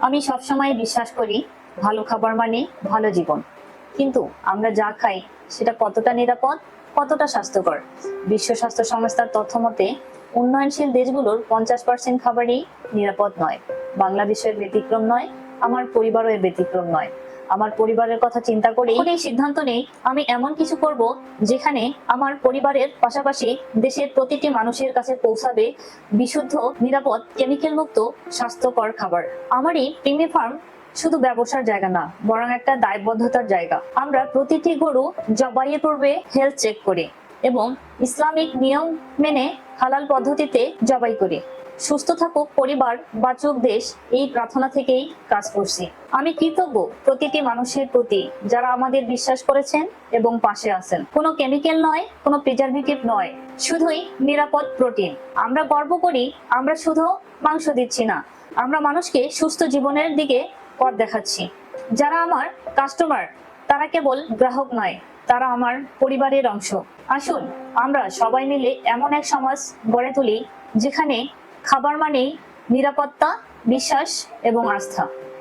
আমি সবসময় বিশ্বাস করি, ভালো খাবার মানে ভালো জীবন। কিন্তু আমরা যা খাই, সেটা কতটা নিরাপদ, কতটা স্বাস্থ্যকর? বিশ্ব স্বাস্থ্য সংস্থার তথ্য মতে, উন্নয়নশীল দেশগুলোর পঞ্চাশ পার্সেন্ট খাবারই নিরাপদ নয়। বাংলাদেশের ব্যতিক্রম নয়, আমার পরিবারও এর ব্যতিক্রম নয়। আমার পরিবারের কথা চিন্তা করে এই সিদ্ধান্ত নেই। আমি এমন কিছু করব যেখানে আমার পরিবারের পাশাপাশি দেশের প্রতিটি মানুষের কাছে পৌঁছাবে বিশুদ্ধ, নিরাপদ কেমিক্যাল মুক্ত, স্বাস্থ্যকর খাবার। আমারই প্রিমি ফার্ম শুধু ব্যবসার জায়গা না, বরং একটা দায়বদ্ধতার জায়গা। আমরা প্রতিটি গরু জবাইয়ের পূর্বে হেলথ চেক করি, এবং ইসলামিক নিয়ম মেনে হালাল পদ্ধতিতে জবাই করি। সুস্থ থাকুক পরিবার বাঁচুক দেশ, এই প্রার্থনা থেকেই কাজ করছি। আমি কৃতজ্ঞ প্রতিটি মানুষের প্রতি যারা আমাদের বিশ্বাস করেছেন এবং পাশে আছেন। কোনো কেমিক্যাল নয়, কোনো প্রিজারভেটিভ নয়, শুধুই নিরাপদ প্রোটিন। আমরা গর্ব করি, আমরা শুধু মাংস দিচ্ছি না, আমরা মানুষকে সুস্থ জীবনের দিকে পথ দেখাচ্ছি। যারা আমার কাস্টমার তারা কেবল গ্রাহক নয়, তারা আমার পরিবারের অংশ। আসুন, আমরা সবাই মিলে এমন এক সমাজ গড়ে তুলি, যেখানে খাবার মানেই নিরাপত্তা বিশ্বাস এবং আস্থা।